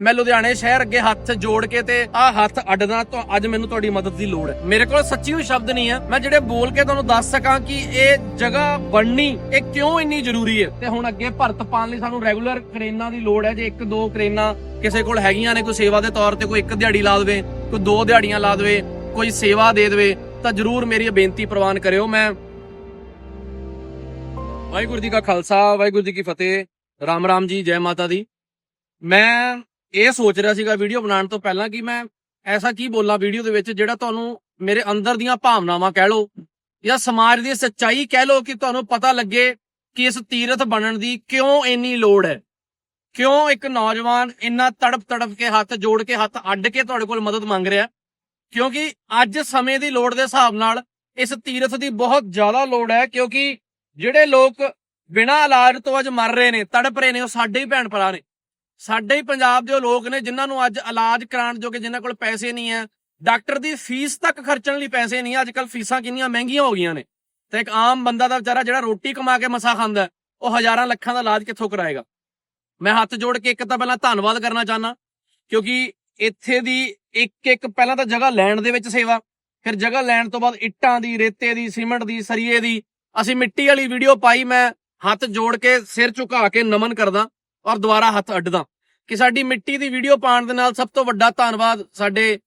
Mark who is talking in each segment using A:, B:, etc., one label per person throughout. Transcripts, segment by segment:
A: ਮੈਂ ਲੁਧਿਆਣੇ ਸ਼ਹਿਰ ਅੱਗੇ ਹੱਥ ਜੋੜ ਕੇ ਤੇ ਆ ਹੱਥ ਅੱਡਦਾ ਤਾਂ ਅੱਜ ਮੈਨੂੰ ਤੁਹਾਡੀ ਮਦਦ ਦੀ ਲੋੜ ਹੈ। ਮੇਰੇ ਕੋਲ ਸੱਚੀ ਹੋਈ ਸ਼ਬਦ ਨਹੀਂ ਹੈ। ਮੈਂ ਜਿਹੜੇ ਬੋਲ ਕੇ ਤੁਹਾਨੂੰ ਦੱਸ ਸਕਾਂ ਕਿ ਇਹ ਜਗ੍ਹਾ ਬਣਨੀ, ਇਹ ਕਿਉਂ ਇੰਨੀ ਜ਼ਰੂਰੀ ਹੈ? ਤੇ ਹੁਣ ਅੱਗੇ ਭਰਤ ਪਾਉਣ ਲਈ ਸਾਨੂੰ ਰੈਗੂਲਰ ਕਰੇਨਾਂ ਦੀ ਲੋੜ ਹੈ। ਜੇ ਇੱਕ ਦੋ ਕਰੇਨਾਂ ਕਿਸੇ ਕੋਲ ਹੈਗੀਆਂ ਨੇ, ਕੋਈ ਸੇਵਾ ਦੇ ਤੌਰ ਤੇ ਕੋਈ ਇੱਕ ਦਿਹਾੜੀ ਲਾ ਦੇਵੇ, ਕੋਈ ਦੋ ਦਿਹਾੜੀਆਂ ਲਾ ਦੇਵੇ, ਕੋਈ ਸੇਵਾ ਦੇ ਦੇਵੇ, ਤਾਂ ਜਰੂਰ ਮੇਰੀ ਇਹ ਬੇਨਤੀ ਪ੍ਰਵਾਨ ਕਰਿਓ। ਮੈਂ ਵਾਹਿਗੁਰੂ ਜੀ ਕਾ ਖਾਲਸਾ, ਵਾਹਿਗੁਰੂ ਜੀ ਕੀ ਫਤਿਹ। ਰਾਮ ਰਾਮ ਜੀ, ਜੈ ਮਾਤਾ ਦੀ। ਮੈਂ ਇਹ ਸੋਚ ਰਿਹਾ ਸੀਗਾ ਵੀਡੀਓ ਬਣਾਉਣ ਤੋਂ ਪਹਿਲਾਂ ਕਿ ਮੈਂ ਐਸਾ ਕੀ ਬੋਲਾਂ ਵੀਡੀਓ ਦੇ ਵਿੱਚ ਜਿਹੜਾ ਤੁਹਾਨੂੰ ਮੇਰੇ ਅੰਦਰ ਦੀਆਂ ਭਾਵਨਾਵਾਂ ਕਹਿ ਲਓ ਜਾਂ ਸਮਾਜ ਦੀ ਸੱਚਾਈ ਕਹਿ ਲਓ ਕਿ ਤੁਹਾਨੂੰ ਪਤਾ ਲੱਗੇ ਕਿ ਇਸ ਤੀਰਥ ਬਣਨ ਦੀ ਕਿਉਂ ਇੰਨੀ ਲੋੜ ਹੈ। ਕਿਉਂ ਇੱਕ ਨੌਜਵਾਨ ਇੰਨਾ ਤੜਪ ਤੜਪ ਕੇ ਹੱਥ ਜੋੜ ਕੇ ਹੱਥ ਅੱਡ ਕੇ ਤੁਹਾਡੇ ਕੋਲ ਮਦਦ ਮੰਗ ਰਿਹਾ? ਕਿਉਂਕਿ ਅੱਜ ਸਮੇਂ ਦੀ ਲੋੜ ਦੇ ਹਿਸਾਬ ਨਾਲ ਇਸ ਤੀਰਥ ਦੀ ਬਹੁਤ ਜ਼ਿਆਦਾ ਲੋੜ ਹੈ ਕਿਉਂਕਿ ਜਿਹੜੇ ਲੋਕ ਬਿਨਾਂ ਇਲਾਜ ਤੋਂ ਅੱਜ ਮਰ ਰਹੇ ਨੇ, ਤੜਪ ਰਹੇ ਨੇ, ਉਹ ਸਾਡੇ ਹੀ ਭੈਣ ਭਰਾ ਨੇ। ਸਾਡੇ ਹੀ ਪੰਜਾਬ ਦੇ ਉਹ ਲੋਕ ਨੇ ਜਿਨ੍ਹਾਂ ਨੂੰ ਅੱਜ ਇਲਾਜ ਕਰਾਉਣ ਜੋਗੇ ਜਿਨ੍ਹਾਂ ਕੋਲ ਪੈਸੇ ਨਹੀਂ ਹੈ, ਡਾਕਟਰ ਦੀ ਫੀਸ ਤੱਕ ਖਰਚਣ ਲਈ ਪੈਸੇ ਨਹੀਂ ਅੱਜ ਕੱਲ ਫੀਸਾਂ ਕਿੰਨੀਆਂ ਮਹਿੰਗੀਆਂ ਹੋ ਗਈਆਂ ਨੇ। ਤੇ ਇੱਕ ਆਮ ਬੰਦਾ ਦਾ ਵਿਚਾਰਾ ਜਿਹੜਾ ਰੋਟੀ ਕਮਾ ਕੇ ਮਸਾ ਖਾਂਦਾ ਉਹ ਹਜ਼ਾਰਾਂ ਲੱਖਾਂ ਦਾ ਇਲਾਜ ਕਿੱਥੋਂ ਕਰਾਏਗਾ? ਮੈਂ ਹੱਥ ਜੋੜ ਕੇ ਇੱਕ ਤਾਂ ਪਹਿਲਾਂ ਧੰਨਵਾਦ ਕਰਨਾ ਚਾਹਨਾ ਕਿਉਂਕਿ ਇੱਥੇ ਦੀ ਇੱਕ ਇੱਕ ਪਹਿਲਾਂ ਤਾਂ ਜਗ੍ਹਾ ਲੈਣ ਦੇ ਵਿੱਚ ਸੇਵਾ, ਫਿਰ ਜਗ੍ਹਾ ਲੈਣ ਤੋਂ ਬਾਅਦ ਇੱਟਾਂ ਦੀ, ਰੇਤੇ ਦੀ, ਸੀਮੈਂਟ ਦੀ, ਸਰੀਏ ਦੀ, ਅਸੀਂ ਮਿੱਟੀ ਵਾਲੀ ਵੀਡੀਓ ਪਾਈ, ਮੈਂ ਹੱਥ ਜੋੜ ਕੇ ਸਿਰ ਝੁਕਾ ਕੇ ਨਮਨ ਕਰਦਾ। ਔਰ ਦੁਬਾਰਾ ਹੱਥ ਅੱਡਦਾ। ਕਿ ਸਾਡੀ ਮਿੱਟੀ ਦੀ ਵੀਡੀਓ ਪਾਉਣ ਦੇ ਨਾਲ ਸਭ ਤੋਂ ਵੱਡਾ ਧੰਨਵਾਦ ਸਾਡੇ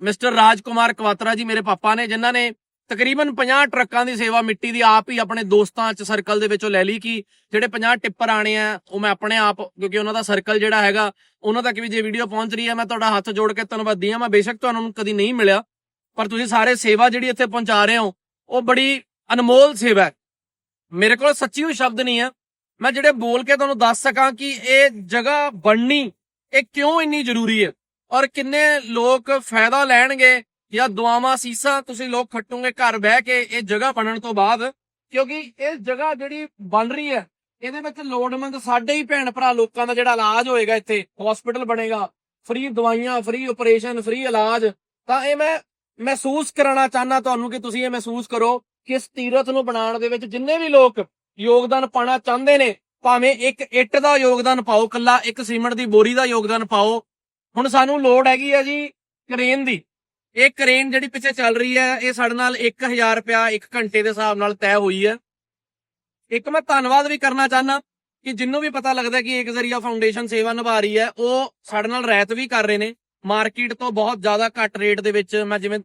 A: ਮਿਸਟਰ ਰਾਜਕੁਮਾਰ ਕਵਾਤਰਾ ਜੀ, ਮੇਰੇ ਪਾਪਾ ਨੇ, ਜਿਨ੍ਹਾਂ ਨੇ ਤਕਰੀਬਨ 50 ਟਰੱਕਾਂ ਦੀ ਸੇਵਾ ਮਿੱਟੀ ਦੀ ਆਪ ਹੀ ਆਪਣੇ ਦੋਸਤਾਂ ਚ ਸਰਕਲ ਦੇ ਵਿੱਚੋਂ ਲੈ ਲਈ ਕਿ ਜਿਹੜੇ 50 ਟਿੱਪਰ ਆਣੇ ਆ, ਉਹ ਮੈਂ ਆਪਣੇ ਆਪ, ਕਿਉਂਕਿ ਉਹਨਾਂ ਦਾ ਸਰਕਲ ਜਿਹੜਾ ਹੈਗਾ, ਉਹਨਾਂ ਤੱਕ ਵੀ ਜੇ ਵੀਡੀਓ ਪਹੁੰਚ ਰਹੀ ਹੈ, ਮੈਂ ਤੁਹਾਡਾ ਹੱਥ ਜੋੜ ਕੇ ਧੰਨਵਾਦੀ ਹਾਂ। ਮੈਂ ਬੇਸ਼ੱਕ ਤੁਹਾਨੂੰ ਕਦੀ ਨਹੀਂ ਮਿਲਿਆ, ਪਰ ਤੁਸੀਂ ਸਾਰੇ ਸੇਵਾ ਜਿਹੜੀ ਇੱਥੇ ਪਹੁੰਚਾ ਰਹੇ ਹੋ, ਉਹ ਬੜੀ ਅਨਮੋਲ ਸੇਵਾ ਹੈ। ਮੇਰੇ ਕੋਲ ਸੱਚੀ ਹੋਈ ਸ਼ਬਦ ਨਹੀਂ ਹੈ। ਮੈਂ ਜਿਹੜੇ ਬੋਲ ਕੇ ਤੁਹਾਨੂੰ ਦੱਸ ਸਕਾਂ ਕਿ ਇਹ ਜਗ੍ਹਾ ਬਣਨੀ, ਇਹ ਕਿਉਂ ਇੰਨੀ ਜ਼ਰੂਰੀ ਹੈ? ਔਰ ਕਿੰਨੇ ਲੋਕ ਫਾਇਦਾ ਲੈਣਗੇ ਜਾਂ ਦੁਆਵਾਂ ਸੀਸਾਂ ਤੁਸੀਂ ਲੋਕ ਖੱਟੋਗੇ ਘਰ ਬਹਿ ਕੇ ਇਹ ਜਗ੍ਹਾ ਬਣਨ ਤੋਂ ਬਾਅਦ? ਕਿਉਂਕਿ ਇਹ ਜਗ੍ਹਾ ਜਿਹੜੀ ਬਣ ਰਹੀ ਹੈ, ਇਹਦੇ ਵਿੱਚ ਲੋੜਮੰਦ ਸਾਡੇ ਹੀ ਭੈਣ ਭਰਾ ਲੋਕਾਂ ਦਾ ਜਿਹੜਾ ਇਲਾਜ ਹੋਏਗਾ ਇੱਥੇ ਹਸਪੀਟਲ ਬਣੇਗਾ ਫ੍ਰੀ ਦਵਾਈਆਂ ਫ੍ਰੀ ਆਪਰੇਸ਼ਨ ਫ੍ਰੀ ਇਲਾਜ। ਤਾਂ ਇਹ ਮੈਂ ਮਹਿਸੂਸ ਕਰਾਉਣਾ ਚਾਹਨਾ ਤੁਹਾਨੂੰ ਕਿ ਤੁਸੀਂ ਇਹ ਮਹਿਸੂਸ ਕਰੋ ਕਿ ਇਸ ਤੀਰਥ ਨੂੰ ਬਣਾਉਣ ਦੇ ਵਿੱਚ ਜਿੰਨੇ ਵੀ ਲੋਕ ਯੋਗਦਾਨ ਪਾਣਾ ਚਾਹੁੰਦੇ ਨੇ, ਭਾਵੇਂ ਇੱਕ ਇੱਟ ਦਾ ਯੋਗਦਾਨ ਪਾਓ ਕੱਲਾ ਇੱਕ ਸੀਮੈਂਟ ਦੀ ਬੋਰੀ ਦਾ ਯੋਗਦਾਨ ਪਾਓ। ਹੁਣ ਸਾਨੂੰ ਲੋੜ ਹੈਗੀ ਹੈ ਜੀ ਕ੍ਰੇਨ ਦੀ। ਇਹ ਕ੍ਰੇਨ ਜਿਹੜੀ ਪਿੱਛੇ ਚੱਲ ਰਹੀ ਹੈ ਇਹ ਸਾਡੇ ਨਾਲ 1000 ਰੁਪਿਆ 1 ਘੰਟੇ ਦੇ ਹਿਸਾਬ ਨਾਲ ਤੈਅ ਹੋਈ ਹੈ ਇੱਕ ਮੈਂ ਧੰਨਵਾਦ ਵੀ ਕਰਨਾ ਚਾਹਨਾ ਕਿ ਜਿੰਨੂੰ ਵੀ ਪਤਾ ਲੱਗਦਾ ਕਿ ਇੱਕ ਜ਼ਰੀਆ ਫਾਊਂਡੇਸ਼ਨ ਸੇਵਾ ਨਿਭਾ ਰਹੀ ਹੈ ਉਹ ਸਾਡੇ ਨਾਲ ਰਾਇਤ ਵੀ ਕਰ ਰਹੇ ਨੇ। ਮਾਰਕੀਟ ਤੋਂ ਬਹੁਤ ਜ਼ਿਆਦਾ ਘੱਟ ਰੇਟ ਦੇ ਵਿੱਚ ਮੈਂ ਜਿਵੇਂ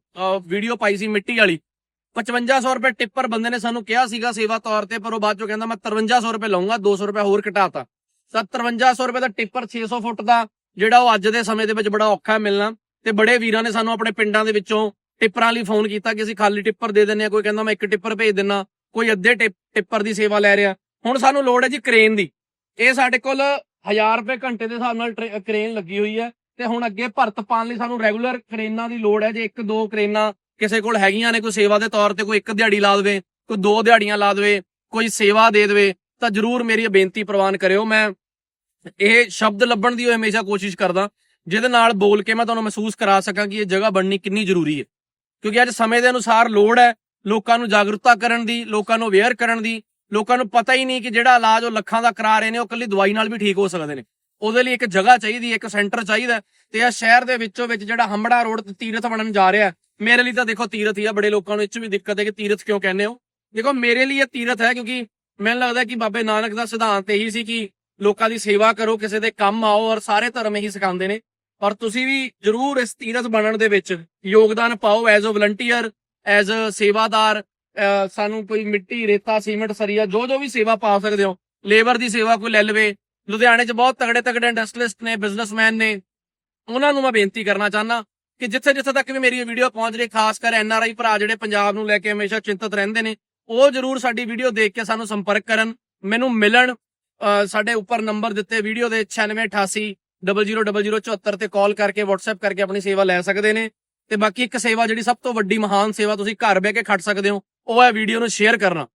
A: ਵੀਡੀਓ ਪਾਈ ਸੀ ਮਿੱਟੀ ਵਾਲੀ। 5500 ਰੁਪਏ ਟਿੱਪਰ ਬੰਦੇ ਨੇ ਸਾਨੂੰ ਕਿਹਾ ਸੀਗਾ ਸੇਵਾ ਤੌਰ ਤੇ, ਪਰ ਉਹ ਬਾਅਦ ਚੋਂ ਕਹਿੰਦਾ ਮੈਂ 5300 ਰੁਪਏ ਲਵਾਂਗਾ 200 ਰੁਪਏ ਹੋਰ ਘਟਾਤਾ। ਤਾਂ 5300 ਰੁਪਏ ਦਾ ਟਿੱਪਰ 600 ਫੁੱਟ ਦਾ, ਜਿਹੜਾ ਉਹ ਅੱਜ ਦੇ ਸਮੇਂ ਦੇ ਵਿੱਚ ਬੜਾ ਔਖਾ ਹੈ ਮਿਲਣਾ। ਤੇ ਬੜੇ ਵੀਰਾਂ ਨੇ ਸਾਨੂੰ ਆਪਣੇ ਪਿੰਡਾਂ ਦੇ ਵਿੱਚੋਂ ਟਿੱਪਰਾਂ ਲਈ ਫੋਨ ਕੀਤਾ ਕਿ ਅਸੀਂ ਖਾਲੀ ਟਿੱਪਰ ਦੇ ਦਿੰਨੇ ਆ ਕੋਈ ਕਹਿੰਦਾ ਮੈਂ ਇੱਕ ਟਿੱਪਰ ਭੇਜ ਦਿੰਨਾ, ਕੋਈ ਅੱਧੇ ਟਿਪ- ਟਿੱਪਰ ਦੀ ਸੇਵਾ ਲੈ ਰਿਹਾ। ਹੁਣ ਸਾਨੂੰ ਲੋੜ ਹੈ ਜੀ ਕ੍ਰੇਨ ਦੀ। ਇਹ ਸਾਡੇ ਕੋਲ 1000 ਰੁਪਏ ਘੰਟੇ ਦੇ ਹਿਸਾਬ ਨਾਲ ਟਰੇ- ਕ੍ਰੇਨ ਲੱਗੀ ਹੋਈ ਹੈ। ਤੇ ਹੁਣ ਅੱਗੇ ਭਰਤ ਪਾਉਣ ਲਈ ਸਾਨੂੰ ਰੈਗੂਲਰ ਕਰੇਨਾਂ ਦੀ ਲੋੜ ਹੈ। ਜੇ ਇੱਕ ਦੋ ਕਰੇਨਾਂ ਕਿਸੇ ਕੋਲ ਹੈਗੀਆਂ ਨੇ, ਕੋਈ ਸੇਵਾ ਦੇ ਤੌਰ ਤੇ ਕੋਈ ਇੱਕ ਦਿਹਾੜੀ ਲਾ ਦੇਵੇ, ਕੋਈ ਦੋ ਦਿਹਾੜੀਆਂ ਲਾ ਦੇਵੇ, ਕੋਈ ਸੇਵਾ ਦੇ ਦੇਵੇ, ਤਾਂ ਜਰੂਰ ਮੇਰੀ ਇਹ ਬੇਨਤੀ ਪ੍ਰਵਾਨ ਕਰਿਓ। ਮੈਂ ਇਹ ਸ਼ਬਦ ਲੱਭਣ ਦੀ ਹਮੇਸ਼ਾ ਕੋਸ਼ਿਸ਼ ਕਰਦਾ, ਜਿਹਦੇ ਨਾਲ ਬੋਲ ਕੇ ਮੈਂ ਤੁਹਾਨੂੰ ਮਹਿਸੂਸ ਕਰਾ ਸਕਾਂ ਕਿ ਇਹ ਜਗ੍ਹਾ ਬਣਨੀ ਕਿੰਨੀ ਜ਼ਰੂਰੀ ਹੈ। ਕਿਉਂਕਿ ਅੱਜ ਸਮੇਂ ਦੇ ਅਨੁਸਾਰ ਲੋੜ ਹੈ ਲੋਕਾਂ ਨੂੰ ਜਾਗਰੂਕਤਾ ਕਰਨ ਦੀ, ਲੋਕਾਂ ਨੂੰ ਅਵੇਅਰ ਕਰਨ ਦੀ, ਲੋਕਾਂ ਨੂੰ ਪਤਾ ਹੀ ਨਹੀਂ ਕਿ ਜਿਹੜਾ ਇਲਾਜ ਉਹ ਲੱਖਾਂ ਦਾ ਕਰਾ ਰਹੇ ਨੇ, ਉਹ ਕੱਲੀ ਦਵਾਈ ਨਾਲ ਵੀ ਠੀਕ ਹੋ ਸਕਦੇ ਨੇ। ਉਹਦੇ ਲਈ ਇੱਕ ਜਗ੍ਹਾ ਚਾਹੀਦੀ ਹੈ, ਇੱਕ ਸੈਂਟਰ ਚਾਹੀਦਾ ਤੇ ਇਹ ਸ਼ਹਿਰ ਦੇ ਵਿੱਚੋਂ ਵਿੱਚ ਜਿਹੜਾ ਹੰਬੜਾ ਰੋਡ ਤੇ ਤੀਰਥ ਬਣਨ ਜਾ ਰਿਹਾ ਮੇਰੇ ਲਈ ਤਾਂ ਦੇਖੋ ਤੀਰਥ ਹੀ ਆ, ਬੜੇ ਲੋਕਾਂ ਨੂੰ ਇਹ 'ਚ ਵੀ ਦਿੱਕਤ ਹੈ ਕਿ ਤੀਰਥ ਕਿਉਂ ਕਹਿੰਦੇ ਹੋ? ਦੇਖੋ ਮੇਰੇ ਲਈ ਇਹ ਤੀਰਥ ਹੈ ਕਿਉਂਕਿ ਮੈਨੂੰ ਲੱਗਦਾ ਕਿ ਬਾਬੇ ਨਾਨਕ ਦਾ ਸਿਧਾਂਤ ਇਹੀ ਸੀ ਕਿ ਲੋਕਾਂ ਦੀ ਸੇਵਾ ਕਰੋ, ਕਿਸੇ ਦੇ ਕੰਮ ਆਓ ਔਰ ਸਾਰੇ ਧਰਮ ਇਹੀ ਸਿਖਾਉਂਦੇ ਨੇ। ਔਰ ਤੁਸੀਂ ਵੀ ਜਰੂਰ ਇਸ ਤੀਰਥ ਬਣਨ ਦੇ ਵਿੱਚ ਯੋਗਦਾਨ ਪਾਓ as a volunteer as a ਸੇਵਾਦਾਰ ਸਾਨੂੰ ਕੋਈ ਮਿੱਟੀ, ਰੇਤਾ, ਸੀਮੈਂਟ, ਸਰੀਆ ਜੋ ਜੋ ਵੀ ਸੇਵਾ ਪਾ ਸਕਦੇ ਹੋ ਲੇਬਰ ਦੀ ਸੇਵਾ ਕੋਈ ਲੈ ਲਵੇ ਲੁਧਿਆਣੇ 'ਚ ਬਹੁਤ ਤਗੜੇ ਤਗੜੇ ਇੰਡਸਟਰੀਲਿਸਟ ਨੇ ਬਿਜ਼ਨਸਮੈਨ ਨੇ। ਉਹਨਾਂ ਨੂੰ ਮੈਂ ਬੇਨਤੀ ਕਰਨਾ ਚਾਹੁੰਦਾ ਕਿ ਜਿੱਥੇ ਜਿੱਥੇ ਤੱਕ ਵੀ ਮੇਰੀ ਵੀਡੀਓ ਪਹੁੰਚ ਰਹੀ ਖਾਸ ਕਰ ਐਨ ਆਰ ਆਈ ਭਰਾ ਜਿਹੜੇ ਪੰਜਾਬ ਨੂੰ ਲੈ ਕੇ ਹਮੇਸ਼ਾ ਚਿੰਤਤ ਰਹਿੰਦੇ ਨੇ, ਉਹ ਜਰੂਰ ਸਾਡੀ ਵੀਡੀਓ ਦੇਖ ਕੇ ਸਾਨੂੰ ਸੰਪਰਕ ਕਰਨ, ਮੈਨੂੰ ਮਿਲਣ। ਸਾਡੇ ਉੱਪਰ ਨੰਬਰ ਦਿੱਤੇ ਵੀਡੀਓ ਦੇ 9688 00074 ਤੇ ਕਾਲ ਕਰਕੇ, WhatsApp ਕਰਕੇ ਆਪਣੀ ਸੇਵਾ ਲੈ ਸਕਦੇ ਨੇ। ਤੇ ਬਾਕੀ ਇੱਕ ਸੇਵਾ ਜਿਹੜੀ ਸਭ ਤੋਂ ਵੱਡੀ ਮਹਾਨ ਸੇਵਾ ਤੁਸੀਂ ਘਰ ਬਹਿ ਕੇ ਖੜ ਸਕਦੇ ਹੋ, ਉਹ ਹੈ ਵੀਡੀਓ ਨੂੰ ਸ਼ੇਅਰ ਕਰਨਾ।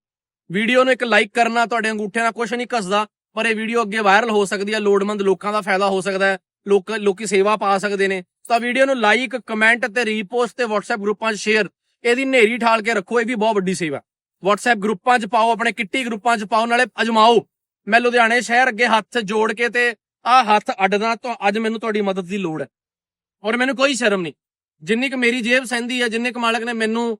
A: ਵੀਡੀਓ ਨੂੰ ਇੱਕ ਲਾਈਕ ਕਰਨਾ, ਤੁਹਾਡੇ ਅੰਗੂਠਿਆਂ ਨਾਲ ਕੁਝ ਨਹੀਂ ਘਸਦਾ। ਪਰ ਇਹ ਵੀਡੀਓ ਅੱਗੇ ਵਾਇਰਲ ਹੋ ਸਕਦੀ ਹੈ ਲੋੜਮੰਦ ਲੋਕਾਂ ਦਾ ਫਾਇਦਾ ਹੋ ਸਕਦਾ ਹੈ, ਲੋਕ, ਲੋਕੀ ਸੇਵਾ ਪਾ ਸਕਦੇ ਨੇ। ਤਾਂ ਵੀਡੀਓ ਨੂੰ ਲਾਈਕ ਕਮੈਂਟ ਤੇ ਰੀਪੋਸਟ ਤੇ WhatsApp ਗਰੁੱਪਾਂ 'ਚ ਸ਼ੇਅਰ ਇਹਦੀ ਨੇਰੀ ਠਾਲ ਕੇ ਰੱਖੋ, ਇਹ ਵੀ ਬਹੁਤ ਵੱਡੀ ਸੇਵਾ। WhatsApp ਗਰੁੱਪਾਂ 'ਚ ਪਾਓ, ਆਪਣੇ ਕਿੱਟੀ ਗਰੁੱਪਾਂ 'ਚ ਪਾਓ, ਨਾਲੇ ਅਜਮਾਓ। ਮੈਂ ਲੁਧਿਆਣੇ ਸ਼ਹਿਰ ਅੱਗੇ ਹੱਥ ਜੋੜ ਕੇ ਤੇ ਆ ਹੱਥ ਅੱਡਣਾ ਤਾਂ ਅੱਜ ਮੈਨੂੰ ਤੁਹਾਡੀ ਮਦਦ ਦੀ ਲੋੜ ਹੈ। ਔਰ ਮੈਨੂੰ ਕੋਈ ਸ਼ਰਮ ਨਹੀਂ। ਜਿੰਨੀ ਕੁ ਮੇਰੀ ਜੇਬ ਸਹਿੰਦੀ ਹੈ, ਜਿੰਨੇ ਕੁ ਮਾਲਕ ਨੇ ਮੈਨੂੰ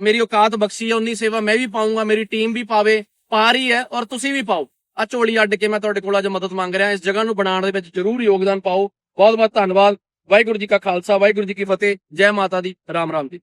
A: ਮੇਰੀ ਔਕਾਤ ਬਖਸ਼ੀ ਹੈ, ਉਨੀ ਸੇਵਾ ਮੈਂ ਵੀ ਪਾਉਂਗਾ ਮੇਰੀ ਟੀਮ ਵੀ ਪਾਵੇ, ਪਾ ਰਹੀ ਹੈ, ਔਰ ਤੁਸੀਂ ਵੀ ਪਾਓ। ਆ ਝੋਲੀ ਅੱਡ ਕੇ ਮੈਂ ਤੁਹਾਡੇ ਕੋਲ ਅੱਜ ਮਦਦ ਮੰਗ ਰਿਹਾ। ਇਸ ਜਗ੍ਹਾ ਨੂੰ ਬਣਾਉਣ ਦੇ ਵਿੱਚ ਜ਼ਰੂਰ ਯੋਗਦਾਨ ਪਾਓ। ਬਹੁਤ ਬਹੁਤ ਧੰਨਵਾਦ। ਵਾਹਿਗੁਰੂ ਜੀ ਕਾ ਖਾਲਸਾ, ਵਾਹਿਗੁਰੂ ਜੀ ਕੀ ਫਤਿਹ। ਜੈ ਮਾਤਾ ਦੀ। ਰਾਮ ਰਾਮ ਜੀ।